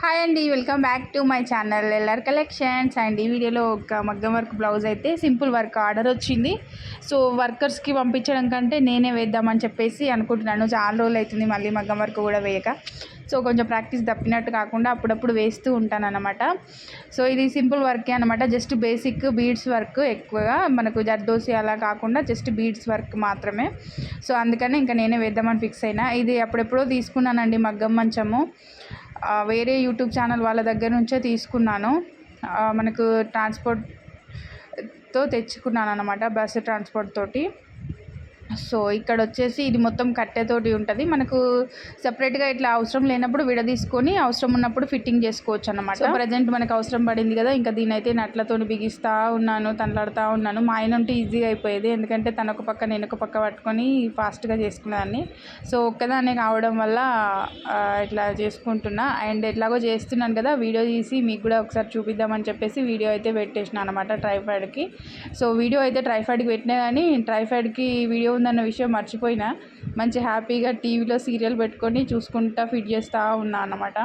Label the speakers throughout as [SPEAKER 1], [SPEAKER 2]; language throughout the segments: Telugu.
[SPEAKER 1] హాయ్ అండి welcome back to my channel LR collections. And ఈ వీడియోలో ఒక మగ్గం వర్క్ బ్లౌజ్ అయితే సింపుల్ వర్క్ ఆర్డర్ వచ్చింది. సో వర్కర్స్కి పంపించడం కంటే నేనే వేద్దామని చెప్పేసి అనుకుంటున్నాను. చాలా రోజులు అవుతుంది మళ్ళీ మగ్గం వర్క్ కూడా వేయక. సో కొంచెం ప్రాక్టీస్ తప్పినట్టు కాకుండా అప్పుడప్పుడు వేస్తూ ఉంటాను అనమాట సో ఇది సింపుల్ వర్కే అనమాట జస్ట్ బేసిక్ బీడ్స్ వర్క్ ఎక్కువగా మనకు జర్దోసి అలా కాకుండా జస్ట్ బీడ్స్ వర్క్ మాత్రమే. సో అందుకని ఇంకా నేనే వేద్దామని ఫిక్స్ అయినా. ఇది అప్పుడెప్పుడో తీసుకున్నానండి మగ్గం మంచము. వేరే యూట్యూబ్ ఛానల్ వాళ్ళ దగ్గర నుంచే తీసుకున్నాను. మనకు ట్రాన్స్పోర్ట్తో తెచ్చుకున్నాను అనమాట బస్సు ట్రాన్స్పోర్ట్ తోటి. సో ఇక్కడ వచ్చేసి ఇది మొత్తం కట్టెతోటి ఉంటుంది. మనకు సపరేట్గా ఇట్లా అవసరం లేనప్పుడు విడదీసుకొని అవసరం ఉన్నప్పుడు ఫిట్టింగ్ చేసుకోవచ్చు అనమాట సో ప్రజెంట్ మనకు అవసరం పడింది కదా ఇంకా దీని అయితే నట్లతో బిగిస్తూ ఉన్నాను తనలాడుతూ ఉన్నాను. మా ఆయన ఉంటే ఈజీగా అయిపోయేది. ఎందుకంటే తన ఒక పక్క నేను ఒక పక్క పట్టుకొని ఫాస్ట్గా చేసుకునేదాన్ని. సో ఒక్కదాన్ని కావడం వల్ల ఇట్లా చేసుకుంటున్నా. అండ్ ఎట్లాగో చేస్తున్నాను కదా వీడియో తీసి మీకు కూడా ఒకసారి చూపిద్దామని చెప్పేసి వీడియో అయితే పెట్టేసిన అనమాట ట్రైఫాయిడ్కి సో వీడియో అయితే ట్రైఫాయిడ్కి పెట్టినా కానీ ట్రైఫాయిడ్కి వీడియో ఉందన్న విషయం మర్చిపోయినా. మంచి హ్యాపీగా టీవీలో సీరియల్ పెట్టుకొని చూసుకుంటా ఫిట్ చేస్తూ ఉన్నా అన్నమాట.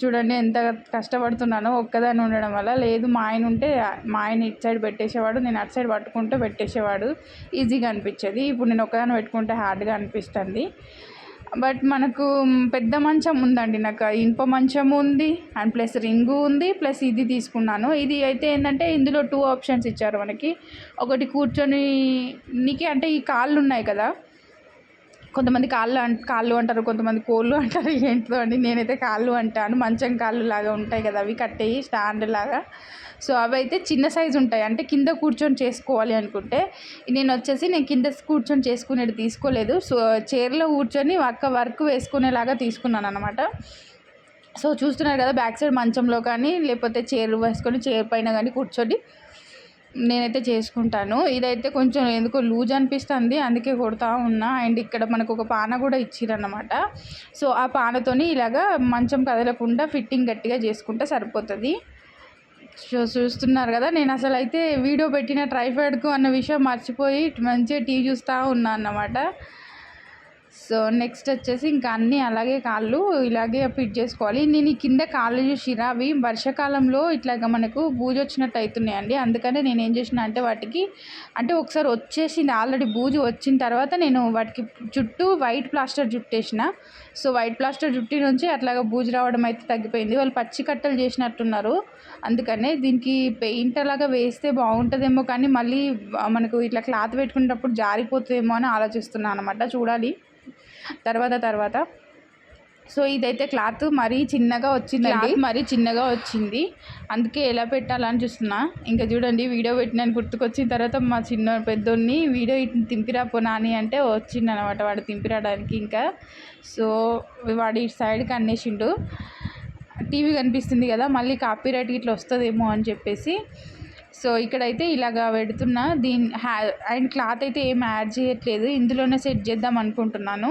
[SPEAKER 1] చూడండి ఎంత కష్టపడుతున్నానో ఒక్కదాన్ని ఉండడం వల్ల. లేదు మా ఆయన ఉంటే మా ఆయన ఇటు సైడ్ పెట్టేసేవాడు నేను అటు సైడ్ పట్టుకుంటూ పెట్టేసేవాడు. ఈజీగా అనిపించేది. ఇప్పుడు నేను ఒక్కదాన్ని పెట్టుకుంటే హార్డ్గా అనిపిస్తుంది. బట్ మనకు పెద్ద మంచం ఉందండి. నాకు ఇనుప మంచం ఉంది అండ్ ప్లస్ రింగు ఉంది ప్లస్ ఇది తీసుకున్నాను. ఇది అయితే ఏంటంటే ఇందులో టూ ఆప్షన్స్ ఇచ్చారు మనకి. ఒకటి కూర్చొని నీకు అంటే ఈ కాళ్ళు ఉన్నాయి కదా. కొంతమంది కాళ్ళు కాళ్ళు అంటారు కొంతమంది కోళ్ళు అంటారు ఏంటో అండి. నేనైతే కాళ్ళు అంటాను. మంచం కాళ్ళు లాగా ఉంటాయి కదా అవి కట్టేయి స్టాండ్ లాగా. సో అవి అయితే చిన్న సైజు ఉంటాయి. అంటే కింద కూర్చొని చేసుకోవాలి అనుకుంటే నేను వచ్చేసి నేను కింద కూర్చొని చేసుకునేది తీసుకోలేదు. సో చైర్లో కూర్చొని అక్క వర్క్ వేసుకునేలాగా తీసుకున్నాను అనమాట సో చూస్తున్నారు కదా బ్యాక్ సైడ్ మంచంలో కానీ లేకపోతే చైర్ వేసుకొని చైర్ పైన కానీ కూర్చొని నేనైతే చేసుకుంటాను. ఇదైతే కొంచెం ఎందుకో లూజ్ అనిపిస్తుంది. అందుకే కొడతా ఉన్నా. అండ్ ఇక్కడ మనకు ఒక పాన కూడా ఇచ్చిరన్నమాట. సో ఆ పానతోని ఇలాగా మంచం కదలకుండా ఫిట్టింగ్ గట్టిగా చేసుకుంటే సరిపోతుంది. సో చూస్తున్నారు కదా నేను అసలు అయితే వీడియో పెట్టిన ట్రైఫాయిడ్కు అన్న విషయం మర్చిపోయి మంచిగా టీవీ చూస్తూ ఉన్నా అన్నమాట. సో నెక్స్ట్ వచ్చేసి ఇంకా అన్నీ అలాగే కాళ్ళు ఇలాగే ఫిట్ చేసుకోవాలి. నేను ఈ కింద కాళ్ళు చూసిరా అవి వర్షాకాలంలో ఇట్లాగా మనకు బూజు వచ్చినట్టు అవుతున్నాయండి అందుకనే నేను ఏం చేసిన అంటే వాటికి అంటే ఒకసారి వచ్చేసింది ఆల్రెడీ బూజు వచ్చిన తర్వాత నేను వాటికి చుట్టూ వైట్ ప్లాస్టర్ చుట్టేసిన సో వైట్ ప్లాస్టర్ చుట్టి నుంచి అట్లాగా బూజు రావడం అయితే తగ్గిపోయింది. వాళ్ళు పచ్చి కట్టలు చేసినట్టున్నారు. అందుకనే దీనికి పెయింట్ అలాగా వేస్తే బాగుంటుందేమో కానీ మళ్ళీ మనకు ఇట్లా క్లాత్ పెట్టుకునేటప్పుడు జారిపోతుందేమో అని ఆలోచిస్తున్నాను అనమాట చూడాలి. తర్వాత తర్వాత. సో ఇదైతే క్లాత్ మరీ చిన్నగా వచ్చింది క్లాత్ మరీ చిన్నగా వచ్చింది. అందుకే ఎలా పెట్టాలని చూస్తున్నా. ఇంకా చూడండి వీడియో పెట్టినాను గుర్తుకొచ్చిన తర్వాత మా చిన్న పెద్దోడిని వీడియో ఇటు తింపిరా పోనాని అంటే వచ్చింది అనమాట వాడు తింపిరాడానికి ఇంకా. సో వాడు ఇటు సైడ్కి అన్నేసిండు టీవీ కనిపిస్తుంది కదా మళ్ళీ కాపీరైట్ ఇట్లా వస్తుందేమో అని చెప్పేసి. సో ఇక్కడైతే ఇలాగా పెడుతున్నా. దీని హ్యా అండ్ క్లాత్ అయితే ఏం యాడ్ చేయట్లేదు. ఇందులోనే సెట్ చేద్దాం అనుకుంటున్నాను.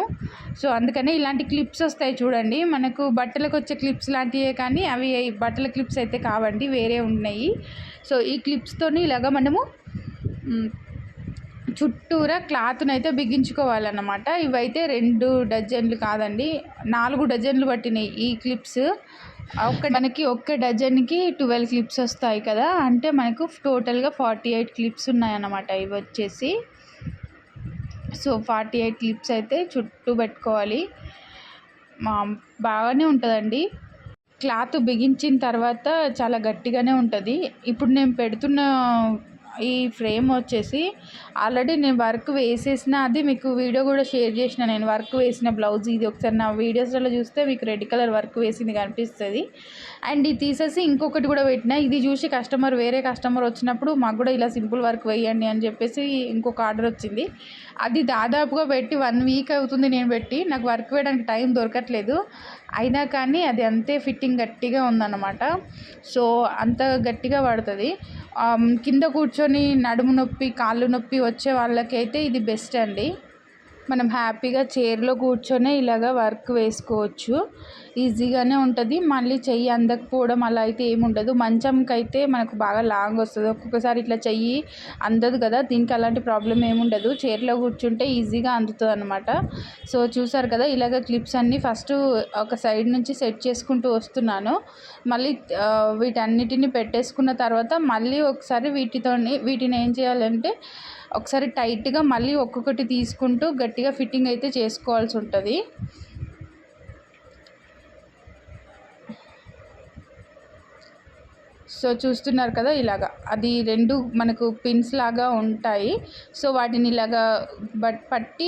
[SPEAKER 1] సో అందుకనే ఇలాంటి క్లిప్స్ వస్తాయి చూడండి. మనకు బట్టలకు వచ్చే క్లిప్స్ లాంటివే కానీ అవి బట్టల క్లిప్స్ అయితే కావండి వేరే ఉన్నాయి. సో ఈ క్లిప్స్తోని ఇలాగ మనము చుట్టూరా క్లాత్ని అయితే బిగించుకోవాలన్నమాట. ఇవైతే రెండు డజన్లు కాదండి నాలుగు డజన్లు పట్టినాయి ఈ క్లిప్స్. ఒక మనకి ఒక్క డజన్కి ట్వెల్వ్ క్లిప్స్ వస్తాయి కదా అంటే మనకు టోటల్గా ఫార్టీ ఎయిట్ క్లిప్స్ ఉన్నాయన్నమాట ఇవి వచ్చేసి. సో ఫార్టీ ఎయిట్ క్లిప్స్ అయితే చుట్టూ పెట్టుకోవాలి. మా బాగానే ఉంటుందండి. క్లాత్ బిగించిన తర్వాత చాలా గట్టిగానే ఉంటుంది. ఇప్పుడు నేను పెడుతున్న ఈ ఫ్రేమ్ వచ్చేసి ఆల్రెడీ నేను వర్క్ వేసేసిన అది మీకు వీడియో కూడా షేర్ చేసిన నేను వర్క్ వేసిన బ్లౌజ్ ఇది ఒకసారి నా వీడియోస్లో చూస్తే మీకు రెడ్ కలర్ వర్క్ వేసింది కనిపిస్తుంది. అండ్ ఇది తీసేసి ఇంకొకటి కూడా పెట్టిన ఇది చూసి కస్టమర్ వేరే కస్టమర్ వచ్చినప్పుడు మాకు కూడా ఇలా సింపుల్ వర్క్ వేయండి అని చెప్పేసి ఇంకొక ఆర్డర్ వచ్చింది. అది దాదాపుగా పెట్టి వన్ వీక్ అవుతుంది నేను పెట్టి నాకు వర్క్ వేయడానికి టైం దొరకట్లేదు. అయినా కానీ అది అంతే ఫిట్టింగ్ గట్టిగా ఉందన్నమాట. సో అంత గట్టిగా పడుతుంది. కింద కూర్చొని నడుము నొప్పి కాళ్ళు నొప్పి వచ్చే వాళ్ళకైతే ఇది బెస్ట్ అండి. మనం హ్యాపీగా చైర్లో కూర్చొని ఇలాగ వర్క్ వేసుకోవచ్చు. ఈజీగానే ఉంటుంది. మళ్ళీ చెయ్యి అందకపోవడం అలా అయితే ఏముండదు మంచంకి అయితే మనకు బాగా లాంగ్ వస్తుంది. ఒక్కొక్కసారి ఇట్లా చెయ్యి అందదు కదా దీనికి అలాంటి ప్రాబ్లం ఏముండదు చైర్లో కూర్చుంటే ఈజీగా అందుతుంది అనమాట సో చూసారు కదా ఇలాగ క్లిప్స్ అన్నీ ఫస్ట్ ఒక సైడ్ నుంచి సెట్ చేసుకుంటూ వస్తున్నాను. మళ్ళీ వీటన్నిటిని పెట్టేసుకున్న తర్వాత మళ్ళీ ఒకసారి వీటితోని వీటిని ఏం చేయాలంటే ఒకసారి టైట్గా మళ్ళీ ఒక్కొక్కటి తీసుకుంటూ గట్టిగా ఫిట్టింగ్ అయితే చేసుకోవాల్సి ఉంటుంది. సో చూస్తున్నారు కదా ఇలాగా. అది రెండు మనకు పిన్స్ లాగా ఉంటాయి. సో వాటిని ఇలాగా బట్ పట్టి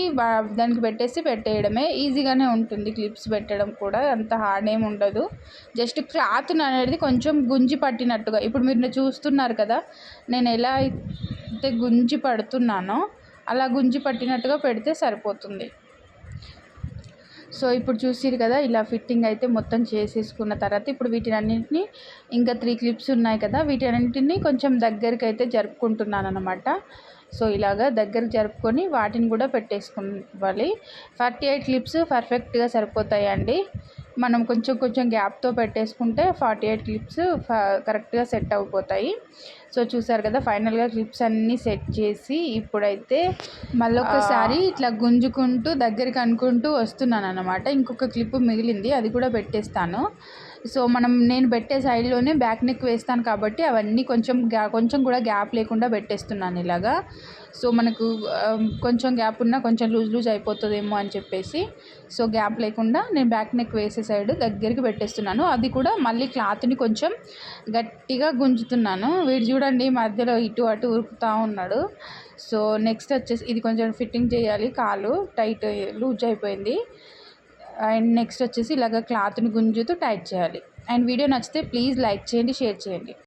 [SPEAKER 1] దానికి పెట్టేసి పెట్టేయడమే ఈజీగానే ఉంటుంది క్లిప్స్ పెట్టడం కూడా. అంత హార్డ్ ఏమి ఉండదు. జస్ట్ క్లాత్ అనేది కొంచెం గుంజి పట్టినట్టుగా. ఇప్పుడు మీరు చూస్తున్నారు కదా నేను ఎలా అయితే గుంజి పడుతున్నానో అలా గుంజి పట్టినట్టుగా పెడితే సరిపోతుంది. సో ఇప్పుడు చూసిరు కదా ఇలా ఫిట్టింగ్ అయితే మొత్తం చేసేసుకున్న తర్వాత ఇప్పుడు వీటిని అన్నింటినీ ఇంకా త్రీ క్లిప్స్ ఉన్నాయి కదా వీటన్నింటినీ కొంచెం దగ్గరికి అయితే జరుపుకుంటున్నాను అనమాట సో ఇలాగా దగ్గర జరుపుకొని వాటిని కూడా పెట్టేసుకోవాలి. ఫార్టీ ఎయిట్ క్లిప్స్ పర్ఫెక్ట్గా సరిపోతాయండి. మనం కొంచెం కొంచెం గ్యాప్తో పెట్టేసుకుంటే ఫార్టీ ఎయిట్ క్లిప్స్ కరెక్ట్గా సెట్ అయిపోతాయి సో చూసారు కదా ఫైనల్గా క్లిప్స్ అన్నీ సెట్ చేసి ఇప్పుడైతే మళ్ళీ ఒకసారి ఇట్లా గుంజుకుంటూ దగ్గరికి అనుకుంటూ వస్తున్నాను అనమాట ఇంకొక క్లిప్ మిగిలింది అది కూడా పెట్టేస్తాను. సో మనం నేను పెట్టే సైడ్లోనే బ్యాక్ నెక్ వేస్తాను కాబట్టి అవన్నీ కొంచెం గ్యా కొంచెం కూడా గ్యాప్ లేకుండా పెట్టేస్తున్నాను ఇలాగా. సో మనకు కొంచెం గ్యాప్ ఉన్నా కొంచెం లూజ్ లూజ్ అయిపోతుందేమో అని చెప్పేసి సో గ్యాప్ లేకుండా నేను బ్యాక్ నెక్ వేసే సైడ్ దగ్గరికి పెట్టేస్తున్నాను. అది కూడా మళ్ళీ క్లాత్ని కొంచెం గట్టిగా గుంజుతున్నాను. వీడు చూడండి మధ్యలో ఇటు అటు ఉరుకుతూ ఉన్నాడు. సో నెక్స్ట్ వచ్చేసి ఇది కొంచెం ఫిట్టింగ్ చేయాలి కాలు టైట్ లూజ్ అయిపోయింది. అండ్ నెక్స్ట్ వచ్చేసి ఇలాగ క్లాత్ని గుంజుతూ టైట్ చేయాలి. అండ్ వీడియో నచ్చితే ప్లీజ్ లైక్ చేయండి షేర్ చేయండి.